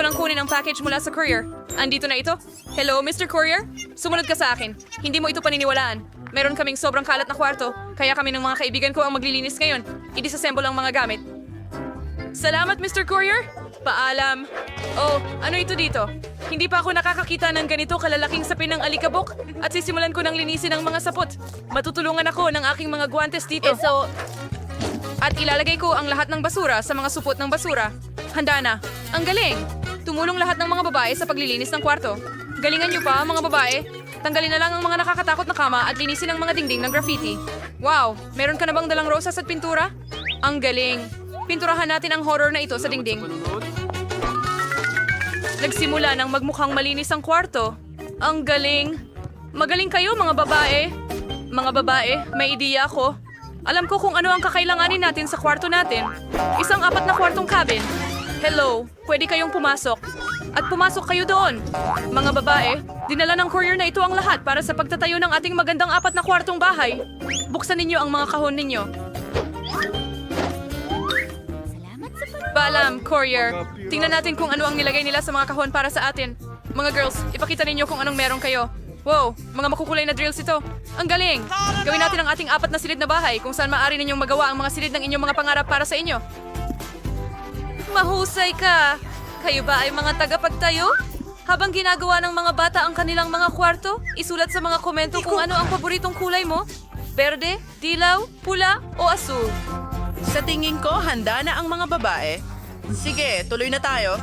ko nang kunin ang package mula sa courier. Andito na ito. Hello, Mr. Courier? Sumunod ka sa akin. Hindi mo ito paniniwalaan. Meron kaming sobrang kalat na kwarto, kaya kami ng mga kaibigan ko ang maglilinis ngayon. I-disassemble ang mga gamit. Salamat, Mr. Courier! Paalam. Oh, ano ito dito? Hindi pa ako nakakakita ng ganito kalalaking sapin ng alikabok at sisimulan ko ng linisin ang mga sapot. Matutulungan ako ng aking mga guantes dito. so, At ilalagay ko ang lahat ng basura sa mga supot ng basura. Handa na. Ang galing! Tumulong lahat ng mga babae sa paglilinis ng kwarto. Galingan niyo pa, mga babae. Tanggalin na lang ang mga nakakatakot na kama at linisin ang mga dingding ng graffiti. Wow! Meron ka na bang dalang rosas at pintura? Ang galing! Pinturahan natin ang horror na ito sa dingding. Nagsimula ng magmukhang malinis ang kwarto. Ang galing! Magaling kayo, mga babae! Mga babae, may ideya ako. Alam ko kung ano ang kakailanganin natin sa kwarto natin. Isang apat na kwartong cabin. Hello, pwede kayong pumasok. At pumasok kayo doon. Mga babae, dinala ng courier na ito ang lahat para sa pagtatayo ng ating magandang apat na kwartong bahay. Buksan ninyo ang mga kahon ninyo. Balam, courier. Tingnan natin kung ano ang nilagay nila sa mga kahon para sa atin. Mga girls, ipakita ninyo kung anong meron kayo. Wow, mga makukulay na drills ito. Ang galing! Gawin natin ang ating apat na silid na bahay kung saan maaari ninyong magawa ang mga silid ng inyong mga pangarap para sa inyo. Mahusay ka! Kayo ba ay mga tagapagtayo? Habang ginagawa ng mga bata ang kanilang mga kwarto, isulat sa mga komento kung ano ang paboritong kulay mo. Berde, dilaw, pula o asul. Sa tingin ko, handa na ang mga babae. Sige, tuloy na tayo.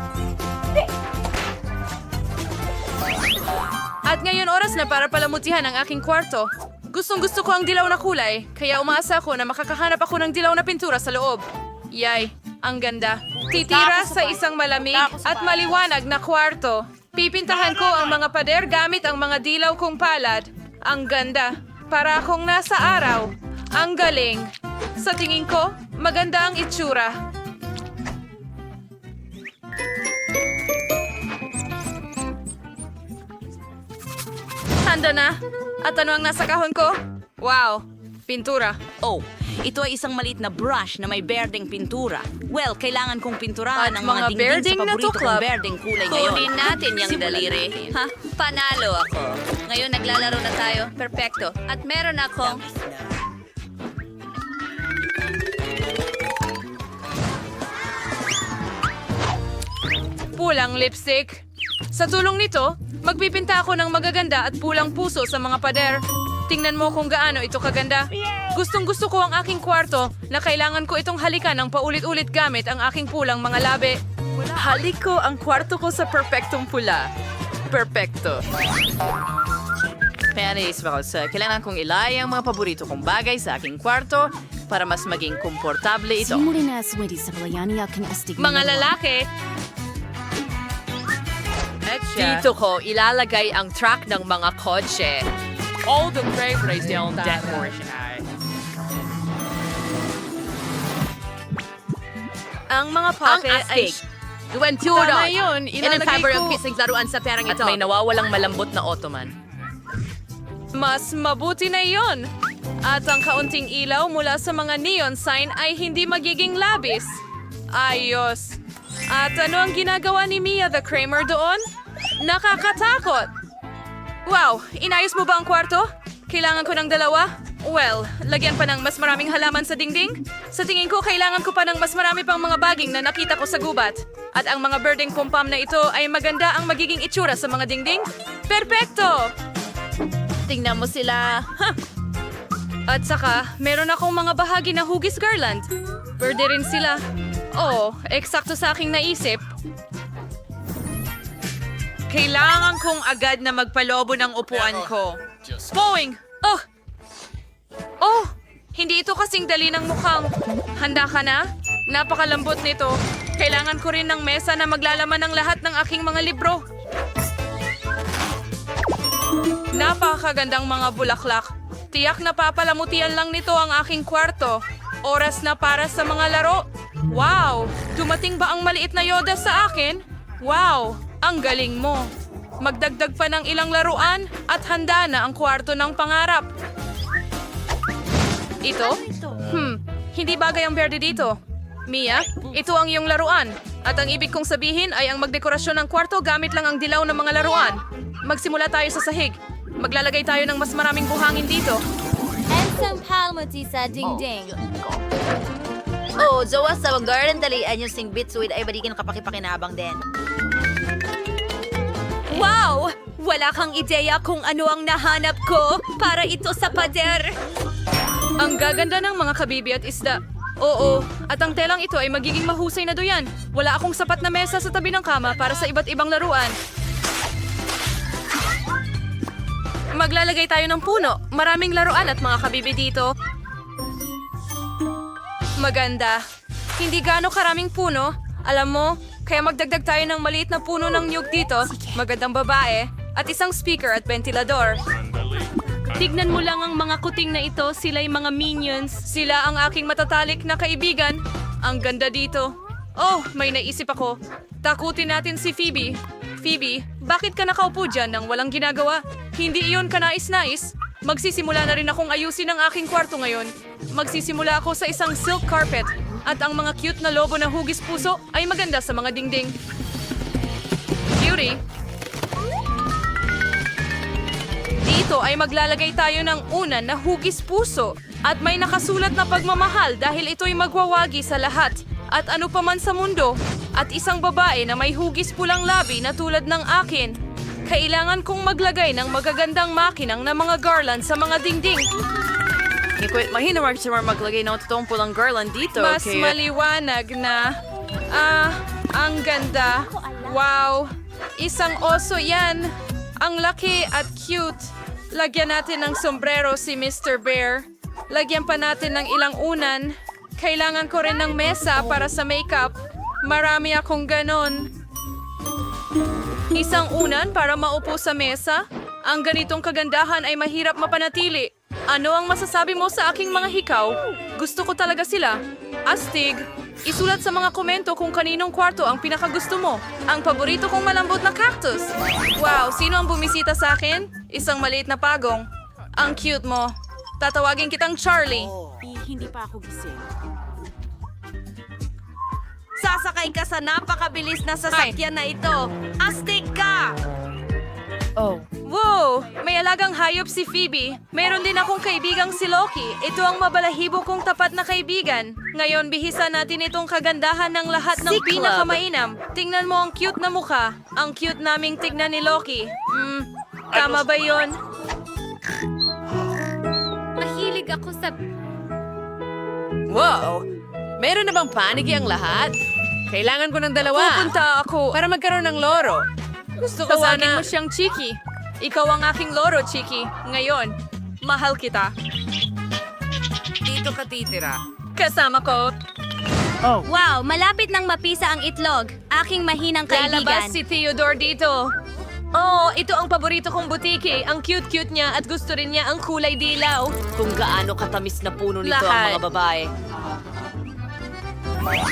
At ngayon oras na para palamutihan ang aking kwarto. Gustong gusto ko ang dilaw na kulay, kaya umaasa ako na makakahanap ako ng dilaw na pintura sa loob. Yay, ang ganda. Titira sa isang malamig at maliwanag na kwarto. Pipintahan ko ang mga pader gamit ang mga dilaw kong palad. Ang ganda. Para akong nasa araw. Ang galing. Sa tingin ko, maganda ang itsura. Handa na. At ano ang nasa kahon ko? Wow, pintura. oh, ito ay isang maliit na brush na may berdeng pintura. Well, kailangan kong pinturahan At ang mga mga dingding berdeng sa paborito kong berdeng kulay ngayon. Kunin natin yung Simulan daliri. natin. Ha? Panalo ako. Ngayon naglalaro na tayo. Perfecto. At meron akong... Pulang lipstick. Sa tulong nito, magpipinta ako ng magaganda at pulang puso sa mga pader. Tingnan mo kung gaano ito kaganda. Gustong gusto ko ang aking kwarto na kailangan ko itong halikan ng paulit-ulit gamit ang aking pulang mga labi. Halik ko ang kwarto ko sa perpektong pula. Perpekto. Kaya naisip ako sa kailangan kong ilay ang mga paborito kong bagay sa aking kwarto para mas maging komportable ito. Mga lalaki, Dito ko ilalagay ang track ng mga kotse. All the yung that portion ay. ang mga Ang puppet ay... astig. Duwentura. Tama yun, And in ilalagay favor ko- of kissing laruan sa perang At ito. may nawawalang malambot na ottoman. Mas mabuti na yon. At ang kaunting ilaw mula sa mga neon sign ay hindi magiging labis. Ayos. At ano ang ginagawa ni Mia the Kramer doon? Nakakatakot! Wow, inayos mo ba ang kwarto? Kailangan ko ng dalawa? Well, lagyan pa ng mas maraming halaman sa dingding? Sa tingin ko, kailangan ko pa ng mas marami pang mga baging na nakita ko sa gubat. At ang mga birding pumpam na ito ay maganda ang magiging itsura sa mga dingding? Perpekto! Tingnan mo sila. At saka, meron akong mga bahagi na hugis garland. Pwede rin sila. Oo, eksakto sa aking naisip. Kailangan kong agad na magpalobo ng upuan ko. Boing! Oh! Oh! Hindi ito kasing dali ng mukhang. Handa ka na? Napakalambot nito. Kailangan ko rin ng mesa na maglalaman ng lahat ng aking mga libro. Napakagandang mga bulaklak. Tiyak na papalamutian lang nito ang aking kwarto. Oras na para sa mga laro. Wow! Dumating ba ang maliit na Yoda sa akin? Wow! Ang galing mo. Magdagdag pa ng ilang laruan at handa na ang kwarto ng pangarap. Ito? Hmm, hindi bagay ang berde dito. Mia, ito ang iyong laruan. At ang ibig kong sabihin ay ang magdekorasyon ng kwarto gamit lang ang dilaw ng mga laruan. Magsimula tayo sa sahig. Maglalagay tayo ng mas maraming buhangin dito. And some palmati sa ding-ding. Oh, Zoa, sa garden dalian yung sing bitsuit ay balikin kapakipakinabang din. Wow! Wala kang ideya kung ano ang nahanap ko para ito sa pader. Ang gaganda ng mga kabibi at isda. Oo, at ang telang ito ay magiging mahusay na doyan. Wala akong sapat na mesa sa tabi ng kama para sa iba't ibang laruan. Maglalagay tayo ng puno. Maraming laruan at mga kabibi dito. Maganda. Hindi gaano karaming puno. Alam mo, kaya magdagdag tayo ng maliit na puno ng niyog dito. Magandang babae. At isang speaker at ventilador. Tignan mo lang ang mga kuting na ito, sila'y mga minions. Sila ang aking matatalik na kaibigan. Ang ganda dito. Oh, may naisip ako. Takutin natin si Phoebe. Phoebe, bakit ka nakaupo dyan nang walang ginagawa? Hindi iyon kanais-nais. Magsisimula na rin akong ayusin ang aking kwarto ngayon. Magsisimula ako sa isang silk carpet. At ang mga cute na lobo na hugis puso ay maganda sa mga dingding. Beauty, Dito ay maglalagay tayo ng unan na hugis puso at may nakasulat na pagmamahal dahil ito'y magwawagi sa lahat at ano pa man sa mundo at isang babae na may hugis pulang labi na tulad ng akin. Kailangan kong maglagay ng magagandang makinang na mga garland sa mga dingding. Ikwit, mahina mark si Mar maglagay ng totoong pulang garland dito. Mas kaya- maliwanag na... Ah, ang ganda. Wow. Isang oso yan. Ang laki at cute. Lagyan natin ng sombrero si Mr. Bear. Lagyan pa natin ng ilang unan. Kailangan ko rin ng mesa para sa makeup. Marami akong ganon. Isang unan para maupo sa mesa? Ang ganitong kagandahan ay mahirap mapanatili. Ano ang masasabi mo sa aking mga hikaw? Gusto ko talaga sila. Astig, isulat sa mga komento kung kaninong kwarto ang pinakagusto mo. Ang paborito kong malambot na cactus. Wow, sino ang bumisita sa akin? Isang maliit na pagong. Ang cute mo. Tatawagin kitang Charlie. Hindi pa ako gising. Sasakay ka sa napakabilis na sasakyan na ito. Astig ka! Wow! May alagang hayop si Phoebe. Meron din akong kaibigang si Loki. Ito ang mabalahibo kong tapat na kaibigan. Ngayon, bihisa natin itong kagandahan ng lahat ng Si pinakamainam. Tingnan mo ang cute na mukha. Ang cute naming tignan ni Loki. Hmm, tama ba yon? Mahilig ako sa... Wow! Meron na bang panigi ang lahat? Kailangan ko ng dalawa. Pupunta ako. Para magkaroon ng loro. Gusto ko Tawagin sana... mo mo siyang Chiki. Ikaw ang aking loro, Chiki. Ngayon, mahal kita. Dito ka titira. Kasama ko, Wow, malapit nang mapisa ang itlog. Aking mahinang lalabas kaibigan. si Theodore dito. Oh, ito ang paborito kong butiki. Ang cute-cute niya at gusto rin niya ang kulay dilaw. Kung gaano katamis na puno nito Lahat. ang mga babae.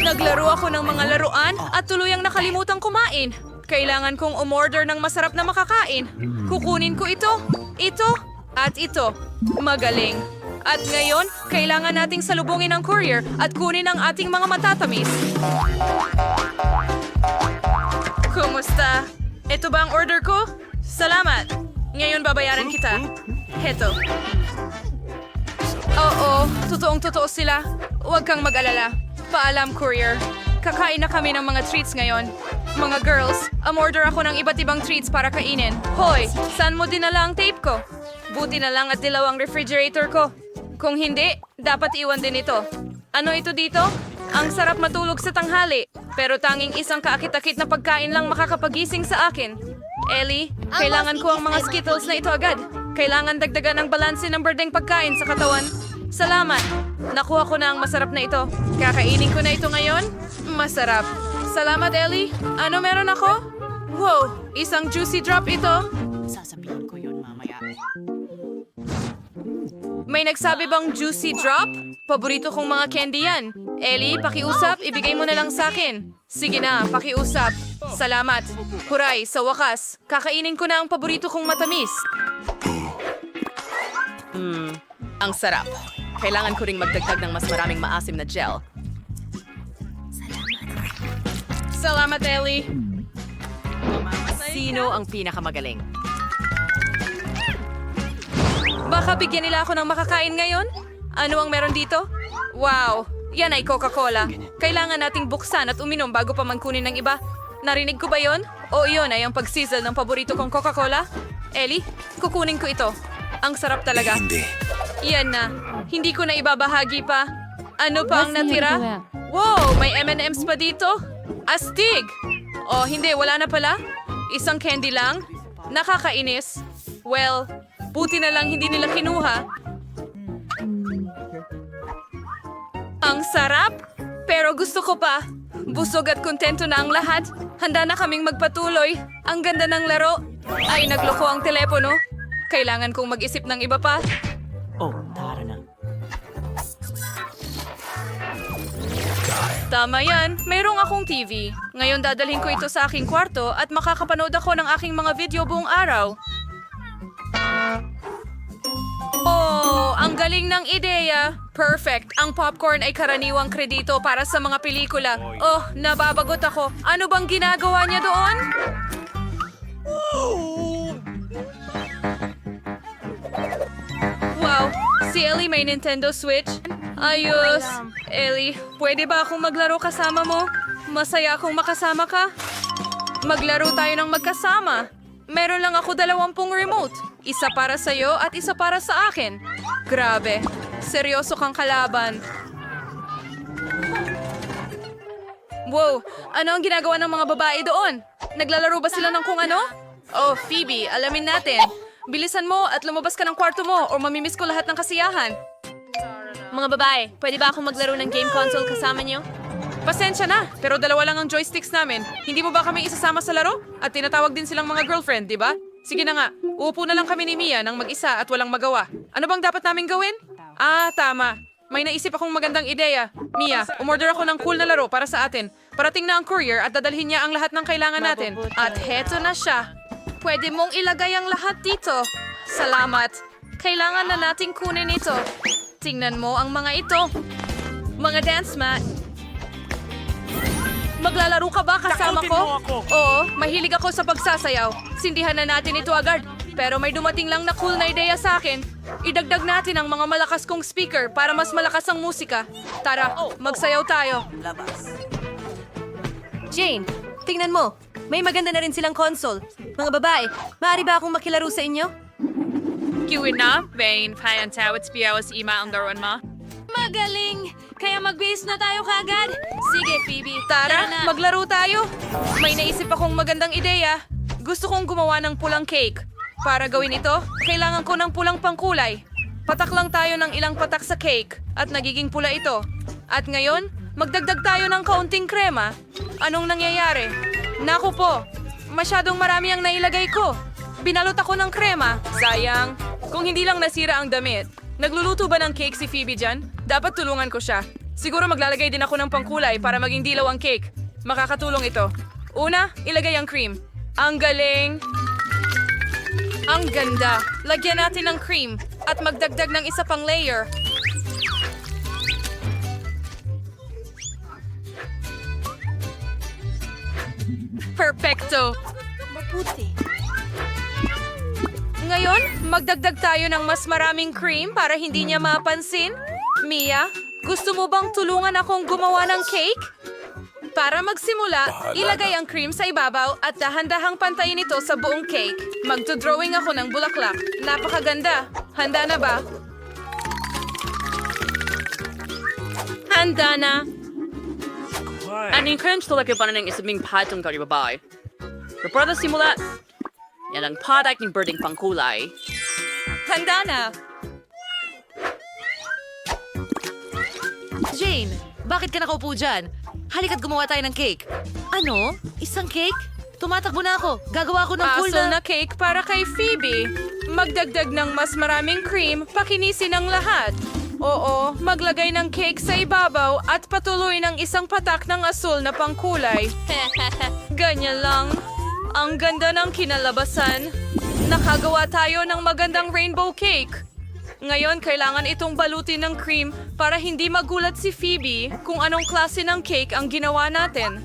Naglaro ako ng mga laruan at tuluyang nakalimutan kumain. Kailangan kong umorder ng masarap na makakain. Kukunin ko ito, ito, at ito. Magaling. At ngayon, kailangan nating salubungin ang courier at kunin ang ating mga matatamis. Kumusta? Ito ba ang order ko? Salamat. Ngayon babayaran kita. Heto. Oo, totoong totoo sila. Huwag kang mag-alala. Paalam, courier. Kakain na kami ng mga treats ngayon. Mga girls, umorder ako ng iba't ibang treats para kainin. Hoy, saan mo dinala ang tape ko? Buti na lang at dilaw ang refrigerator ko. Kung hindi, dapat iwan din ito. Ano ito dito? Ang sarap matulog sa tanghali, pero tanging isang kaakit-akit na pagkain lang makakapagising sa akin. Ellie, kailangan ko ang mga Skittles na ito agad. Kailangan dagdagan ng balanse ng berdeng pagkain sa katawan. Salamat. Nakuha ko na ang masarap na ito. Kakainin ko na ito ngayon? Masarap. Salamat, Ellie. Ano meron ako? Wow, isang juicy drop ito. Sasabihin ko yun mamaya. May nagsabi bang juicy drop? Paborito kong mga candy yan. Ellie, pakiusap, ibigay mo na lang sa akin. Sige na, pakiusap. Salamat. Huray, sa wakas, kakainin ko na ang paborito kong matamis. Ang sarap. Kailangan ko ring magdagdag ng mas maraming maasim na gel. Salamat, Ellie. Sino ang pinakamagaling? Baka bigyan nila ako ng makakain ngayon? Ano ang meron dito? Wow, yan ay Coca-Cola. Kailangan nating buksan at uminom bago pa man kunin ng iba. Narinig ko ba yon? O iyon ay ang pagsizzle ng paborito kong Coca-Cola? Ellie, kukunin ko ito. Ang sarap talaga. Hindi. Yan na. Hindi ko na ibabahagi pa. Ano pa ang natira? Wow, may M&M's pa dito? Astig! Oh, hindi, wala na pala. Isang candy lang? Nakakainis. Well, buti na lang hindi nila kinuha. Ang sarap! Pero gusto ko pa. Busog at kontento na ang lahat. Handa na kaming magpatuloy. Ang ganda ng laro. Ay, nagloko ang telepono. Kailangan kong mag-isip ng iba pa. Oh, tara Tama yan, mayroong akong TV. Ngayon dadalhin ko ito sa aking kwarto at makakapanood ako ng aking mga video buong araw. Oh, ang galing ng ideya. Perfect. Ang popcorn ay karaniwang kredito para sa mga pelikula. Oh, nababagot ako. Ano bang ginagawa niya doon? Wow, si Ellie may Nintendo Switch. Ayos. Ellie, pwede ba akong maglaro kasama mo? Masaya akong makasama ka. Maglaro tayo ng magkasama. Meron lang ako dalawampung remote. Isa para sa'yo at isa para sa akin. Grabe. Seryoso kang kalaban. Wow, ano ang ginagawa ng mga babae doon? Naglalaro ba sila ng kung ano? Oh, Phoebe, alamin natin. Bilisan mo at lumabas ka ng kwarto mo or mamimiss ko lahat ng kasiyahan. Mga babae, pwede ba akong maglaro ng game console kasama niyo? Pasensya na, pero dalawa lang ang joysticks namin. Hindi mo ba kami isasama sa laro? At tinatawag din silang mga girlfriend, di ba? Sige na nga, uupo na lang kami ni Mia ng mag-isa at walang magawa. Ano bang dapat namin gawin? Ah, tama. May naisip akong magandang ideya. Mia, umorder ako ng cool na laro para sa atin. Parating na ang courier at dadalhin niya ang lahat ng kailangan natin. At heto na siya. Pwede mong ilagay ang lahat dito. Salamat. Kailangan na nating kunin ito. Tingnan mo ang mga ito. Mga dance mat. Maglalaro ka ba kasama ko? Oo, mahilig ako sa pagsasayaw. Sindihan na natin ito agad. Pero may dumating lang na cool na ideya sa akin. Idagdag natin ang mga malakas kong speaker para mas malakas ang musika. Tara, magsayaw tayo. Jane, tingnan mo. May maganda na rin silang console. Mga babae, maaari ba akong makilaro sa inyo? Kiwin na, Bane, payantawat biyawas ima ang daruan mo. Magaling! Kaya magbihis na tayo kagad. Sige, Phoebe. Tara, na. maglaro tayo. May naisip akong magandang ideya. Gusto kong gumawa ng pulang cake. Para gawin ito, kailangan ko ng pulang pangkulay. Patak lang tayo ng ilang patak sa cake at nagiging pula ito. At ngayon, magdagdag tayo ng kaunting krema. Anong nangyayari? Naku po, masyadong marami ang nailagay ko. Binalot ako ng krema. Sayang. Kung hindi lang nasira ang damit. Nagluluto ba ng cake si Phoebe dyan? Dapat tulungan ko siya. Siguro maglalagay din ako ng pangkulay para maging dilaw ang cake. Makakatulong ito. Una, ilagay ang cream. Ang galing! Ang ganda! Lagyan natin ng cream at magdagdag ng isa pang layer. Perfecto! Ngayon, magdagdag tayo ng mas maraming cream para hindi niya mapansin. Mia, gusto mo bang tulungan akong gumawa ng cake? Para magsimula, ilagay ang cream sa ibabaw at dahan-dahang pantayin ito sa buong cake. Magdodrawing ako ng bulaklak. Napakaganda. Handa na ba? Handa na. Aning crunch talaga pa na ng isang patong kari babae. Pero para simula, yan ang product ng birding pangkulay. Handa na. Jane, bakit ka nakaupo dyan? Halika't gumawa tayo ng cake. Ano? Isang cake? Tumatakbo na ako. Gagawa ako ng cool Asul na... na cake para kay Phoebe. Magdagdag ng mas maraming cream, pakinisin ang lahat. Oo, maglagay ng cake sa ibabaw at patuloy ng isang patak ng asul na pangkulay. Ganyan lang. Ang ganda ng kinalabasan. Nakagawa tayo ng magandang rainbow cake. Ngayon, kailangan itong balutin ng cream para hindi magulat si Phoebe kung anong klase ng cake ang ginawa natin.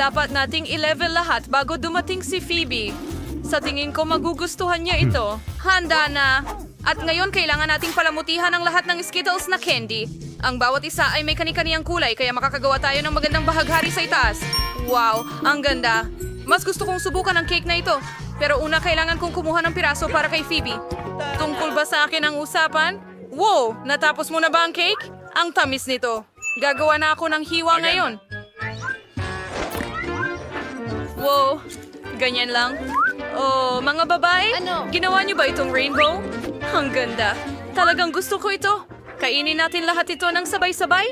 Dapat nating i-level lahat bago dumating si Phoebe. Sa tingin ko magugustuhan niya ito. Handa na! At ngayon kailangan nating palamutihan ang lahat ng Skittles na candy. Ang bawat isa ay may kani-kaniyang kulay kaya makakagawa tayo ng magandang bahaghari sa itaas. Wow, ang ganda. Mas gusto kong subukan ang cake na ito. Pero una kailangan kong kumuha ng piraso para kay Phoebe. Tungkol ba sa akin ang usapan? Wow, natapos mo na ba ang cake? Ang tamis nito. Gagawa na ako ng hiwa ngayon. Wow, ganyan lang. Oh, mga babae, Ano? ginawa niyo ba itong rainbow? Ang ganda. Talagang gusto ko ito. Kainin natin lahat ito ng sabay-sabay?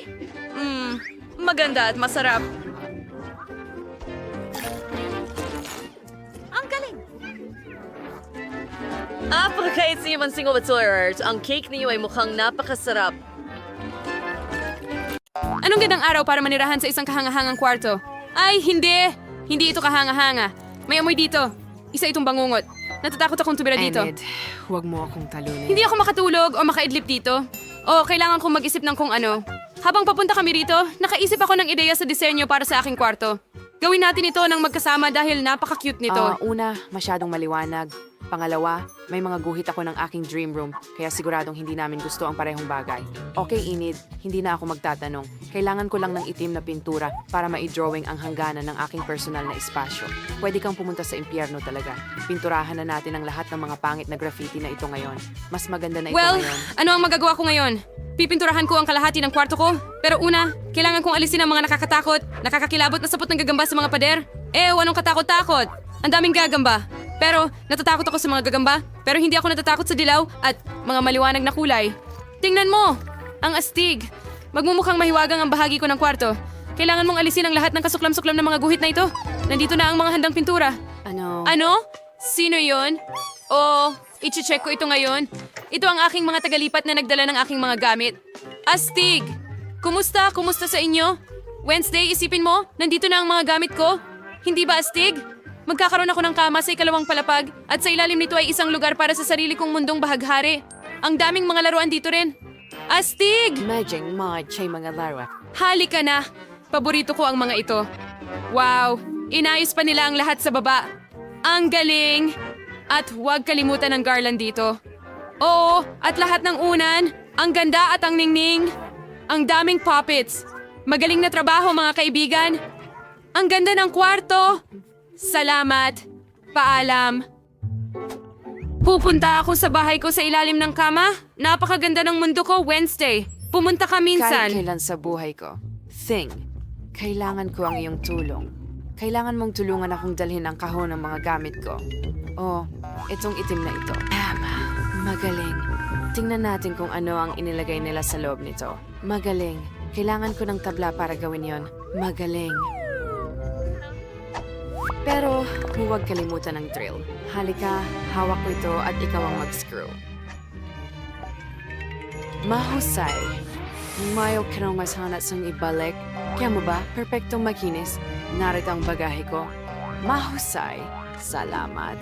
Mmm, maganda at masarap. Apakait sa inyong single toilers. Ang cake niyo ay mukhang napakasarap. Anong gandang araw para manirahan sa isang kahangahangang kwarto? Ay, hindi! Hindi ito kahanga-hanga. May amoy dito. Isa itong bangungot. Natatakot akong tumira dito. huwag mo akong talunin. Hindi ako makatulog o makaidlip dito. O kailangan kong mag-isip ng kung ano. Habang papunta kami rito, nakaisip ako ng ideya sa disenyo para sa aking kwarto. Gawin natin ito ng magkasama dahil napaka-cute nito. Ah, una, masyadong maliwanag. Pangalawa, may mga guhit ako ng aking dream room, kaya siguradong hindi namin gusto ang parehong bagay. Okay, Inid, hindi na ako magtatanong. Kailangan ko lang ng itim na pintura para ma-drawing ang hangganan ng aking personal na espasyo. Pwede kang pumunta sa impyerno talaga. Pinturahan na natin ang lahat ng mga pangit na graffiti na ito ngayon. Mas maganda na ito well, ngayon. ano ang magagawa ko ngayon? Pipinturahan ko ang kalahati ng kwarto ko. Pero una, kailangan kong alisin ang mga nakakatakot, nakakakilabot na sapot ng gagamba sa mga pader. Eh, anong katakot-takot? Ang daming gagamba. Pero, natatakot ako sa mga gagamba. Pero hindi ako natatakot sa dilaw at mga maliwanag na kulay. Tingnan mo! Ang astig! Magmumukhang mahiwagang ang bahagi ko ng kwarto. Kailangan mong alisin ang lahat ng kasuklam-suklam ng mga guhit na ito. Nandito na ang mga handang pintura. Ano? Ano? Sino yon? O, iche-check ko ito ngayon. Ito ang aking mga tagalipat na nagdala ng aking mga gamit. Astig! Kumusta? Kumusta sa inyo? Wednesday, isipin mo, nandito na ang mga gamit ko. Hindi ba astig? Magkakaroon ako ng kama sa ikalawang palapag at sa ilalim nito ay isang lugar para sa sarili kong mundong bahaghari. Ang daming mga laruan dito rin. Astig! Medjing mod chay mga lara. Halika na! Paborito ko ang mga ito. Wow! Inayos pa nila ang lahat sa baba. Ang galing! At huwag kalimutan ng garland dito. Oo, at lahat ng unan. Ang ganda at ang ningning. Ang daming puppets. Magaling na trabaho mga kaibigan. Ang ganda ng kwarto. Salamat. Paalam. Pupunta ako sa bahay ko sa ilalim ng kama. Napakaganda ng mundo ko Wednesday. Pumunta ka minsan. Kahit kailan sa buhay ko. Thing, kailangan ko ang iyong tulong. Kailangan mong tulungan akong dalhin ang kahon ng mga gamit ko. Oh, itong itim na ito. Tama. Magaling. Tingnan natin kung ano ang inilagay nila sa loob nito. Magaling. Kailangan ko ng tabla para gawin yon. Magaling. Pero huwag kalimutan ng drill. Halika, hawak ko ito at ikaw ang mag-screw. Mahusay. Mayo ka nang mashanat sang ibalik. Kaya mo ba, perpektong makinis. Narito ang bagahe ko. Mahusay. Salamat.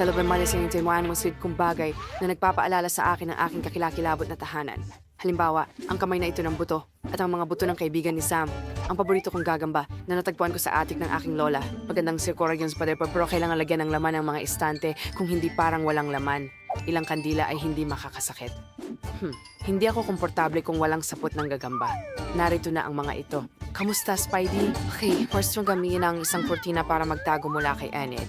Talagang malis ang tinuan mo sweet kong bagay na nagpapaalala sa akin ng aking kakilakilabot na tahanan. Halimbawa, ang kamay na ito ng buto at ang mga buto ng kaibigan ni Sam. Ang paborito kong gagamba na natagpuan ko sa attic ng aking lola. Magandang circular yun sa pader pero kailangan lagyan ng laman ng mga estante kung hindi parang walang laman. Ilang kandila ay hindi makakasakit. Hmm, hindi ako komportable kung walang sapot ng gagamba. Narito na ang mga ito. Kamusta, Spidey? Okay, first mong gamitin ang isang kurtina para magtago mula kay Enid.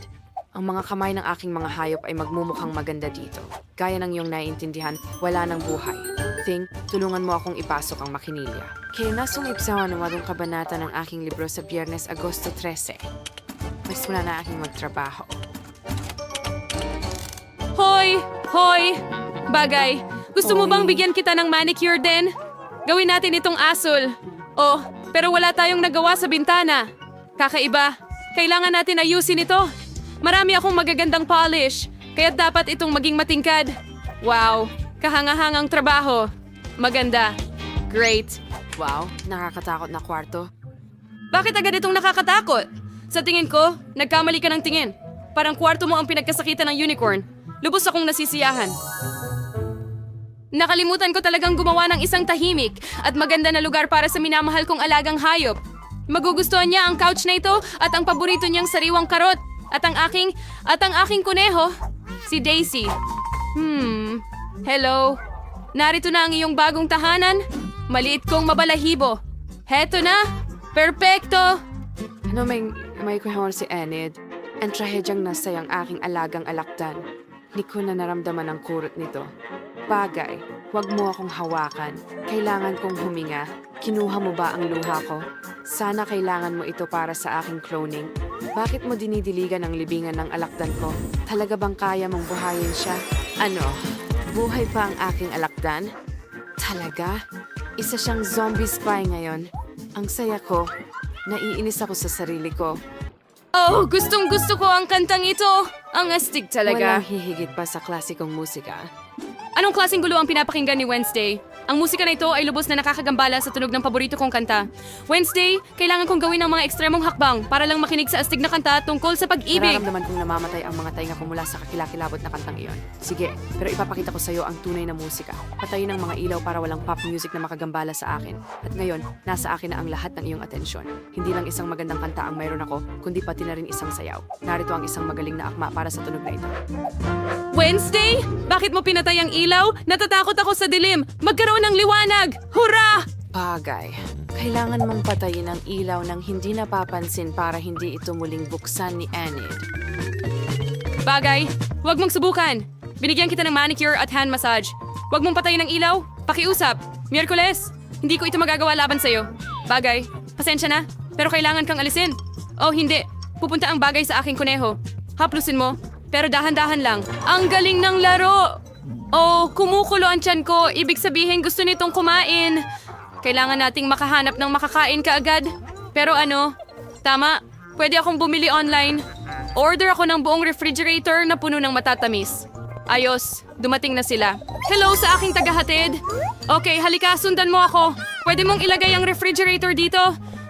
Ang mga kamay ng aking mga hayop ay magmumukhang maganda dito. Gaya ng iyong naiintindihan, wala ng buhay. Thing, tulungan mo akong ipasok ang makinilya. Kaya nasong ipsawan ng wadong kabanata ng aking libro sa Biyernes, Agosto 13. Mas mula na aking magtrabaho. Hoy! Hoy! Bagay, gusto mo bang bigyan kita ng manicure din? Gawin natin itong asul. Oh, pero wala tayong nagawa sa bintana. Kakaiba. Kailangan natin ayusin ito. Marami akong magagandang polish, kaya dapat itong maging matingkad. Wow, kahangahangang trabaho. Maganda. Great. Wow, nakakatakot na kwarto. Bakit agad itong nakakatakot? Sa tingin ko, nagkamali ka ng tingin. Parang kwarto mo ang pinagkasakitan ng unicorn. Lubos akong nasisiyahan. Nakalimutan ko talagang gumawa ng isang tahimik at maganda na lugar para sa minamahal kong alagang hayop. Magugustuhan niya ang couch na ito at ang paborito niyang sariwang karot. At ang aking, at ang aking kuneho, si Daisy. Hmm, hello. Narito na ang iyong bagong tahanan. Maliit kong mabalahibo. Heto na. Perpekto. Ano may, may kuhon si Enid? Ang trahedyang nasa ang aking alagang alakdan. Di ko na naramdaman ang kurot nito. Bagay, huwag mo akong hawakan. Kailangan kong huminga. Kinuha mo ba ang luha ko? Sana kailangan mo ito para sa aking cloning. Bakit mo dinidiligan ang libingan ng alakdan ko? Talaga bang kaya mong buhayin siya? Ano? Buhay pa ang aking alakdan? Talaga? Isa siyang zombie spy ngayon. Ang saya ko. Naiinis ako sa sarili ko. Oh, gustong gusto ko ang kantang ito. Ang astig talaga. Walang hihigit pa sa klasikong musika. Anong klaseng gulo ang pinapakinggan ni Wednesday? Ang musika na ito ay lubos na nakakagambala sa tunog ng paborito kong kanta. Wednesday, kailangan kong gawin ang mga ekstremong hakbang para lang makinig sa astig na kanta tungkol sa pag-ibig. Nararamdaman kong namamatay ang mga tainga ko mula sa kakilakilabot na kantang iyon. Sige, pero ipapakita ko sa iyo ang tunay na musika. Patayin ang mga ilaw para walang pop music na makagambala sa akin. At ngayon, nasa akin na ang lahat ng iyong atensyon. Hindi lang isang magandang kanta ang mayroon ako, kundi pati na rin isang sayaw. Narito ang isang magaling na akma para sa tunog na ito. Wednesday? Bakit mo pinatay ang ilaw? Natatakot ako sa dilim. Magkaroon ng liwanag! Hurra! Bagay. Kailangan mong patayin ang ilaw ng hindi napapansin para hindi ito muling buksan ni Enid. Bagay, huwag mong subukan. Binigyan kita ng manicure at hand massage. Huwag mong patayin ang ilaw. Pakiusap. Miyerkules. Hindi ko ito magagawa laban sa'yo. Bagay, pasensya na. Pero kailangan kang alisin. Oh, hindi. Pupunta ang bagay sa aking kuneho. Haplusin mo. Pero dahan-dahan lang. Ang galing ng laro! Oh, kumukulo ang tiyan ko. Ibig sabihin gusto nitong kumain. Kailangan nating makahanap ng makakain kaagad. Pero ano, tama, pwede akong bumili online. Order ako ng buong refrigerator na puno ng matatamis. Ayos, dumating na sila. Hello sa aking tagahatid. Okay, halika, sundan mo ako. Pwede mong ilagay ang refrigerator dito?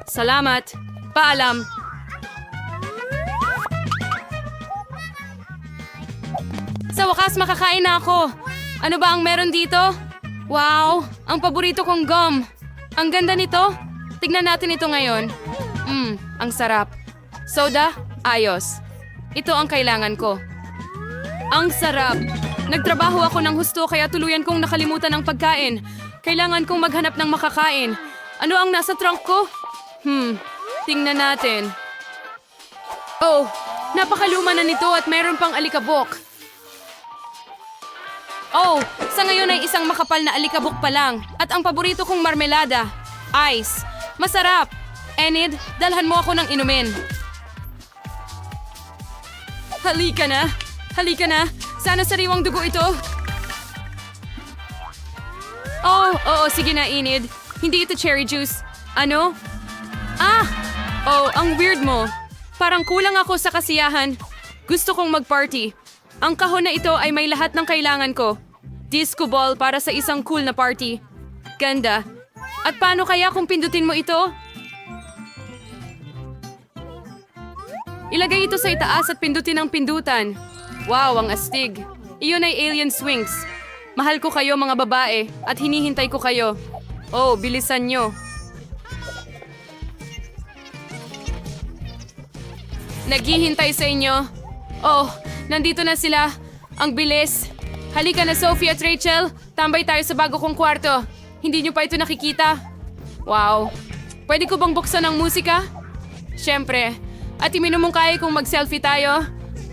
Salamat. Paalam. Sa wakas, makakain na ako. Ano ba ang meron dito? Wow, ang paborito kong gum. Ang ganda nito. Tignan natin ito ngayon. Mmm, ang sarap. Soda? Ayos. Ito ang kailangan ko. Ang sarap. Nagtrabaho ako ng husto kaya tuluyan kong nakalimutan ang pagkain. Kailangan kong maghanap ng makakain. Ano ang nasa trunk ko? Hmm, tingnan natin. Oh, napakaluma na nito at mayroon pang alikabok. Oh, sa ngayon ay isang makapal na alikabok pa lang. At ang paborito kong marmelada, ice. Masarap. Enid, dalhan mo ako ng inumin. Halika na. Halika na. Sana sariwang dugo ito. Oh, oo, sige na, Enid. Hindi ito cherry juice. Ano? Ah! Oh, ang weird mo. Parang kulang ako sa kasiyahan. Gusto kong mag-party. Ang kahon na ito ay may lahat ng kailangan ko. Disco ball para sa isang cool na party. Ganda. At paano kaya kung pindutin mo ito? Ilagay ito sa itaas at pindutin ang pindutan. Wow, ang astig. Iyon ay alien swings. Mahal ko kayo mga babae at hinihintay ko kayo. Oh, bilisan nyo. Naghihintay sa inyo. Oh, nandito na sila. Ang bilis. Halika na Sophie at Rachel. Tambay tayo sa bago kong kwarto. Hindi nyo pa ito nakikita. Wow. Pwede ko bang buksan ang musika? Siyempre. At iminumungkay kung mag-selfie tayo.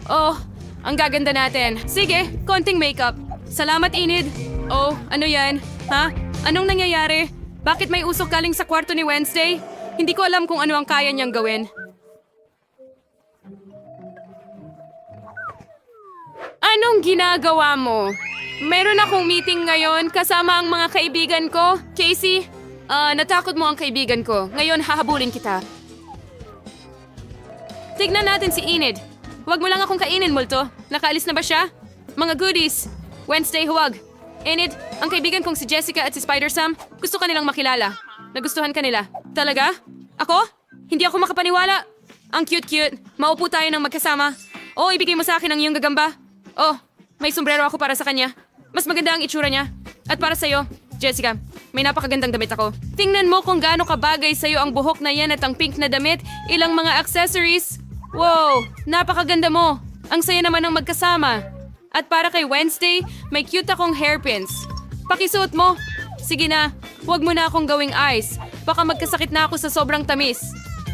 Oh, ang gaganda natin. Sige, konting makeup. Salamat, Enid. Oh, ano yan? Ha? Anong nangyayari? Bakit may usok galing sa kwarto ni Wednesday? Hindi ko alam kung ano ang kaya niyang gawin. Anong ginagawa mo? Meron akong meeting ngayon kasama ang mga kaibigan ko. Casey, ah, natakot mo ang kaibigan ko. Ngayon hahabulin kita. Tignan natin si Enid. Huwag mo lang akong kainin, Multo. Nakaalis na ba siya? Mga goodies. Wednesday, huwag. Enid, ang kaibigan kong si Jessica at si Spider-Sam, gusto ka nilang makilala. Nagustuhan ka nila. Talaga? Ako? Hindi ako makapaniwala. Ang cute-cute. Maupo tayo ng magkasama. O, ibigay mo sa akin ang iyong gagamba. Oh, may sombrero ako para sa kanya. Mas maganda ang itsura niya. At para sa'yo, Jessica, may napakagandang damit ako. Tingnan mo kung gaano kabagay sa'yo ang buhok na yan at ang pink na damit, ilang mga accessories. Wow, napakaganda mo. Ang saya naman ng magkasama. At para kay Wednesday, may cute akong hairpins. Pakisuot mo. Sige na, huwag mo na akong gawing ice. Baka magkasakit na ako sa sobrang tamis.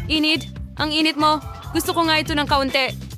Inid, ang init mo. Gusto ko nga ito ng kaunti.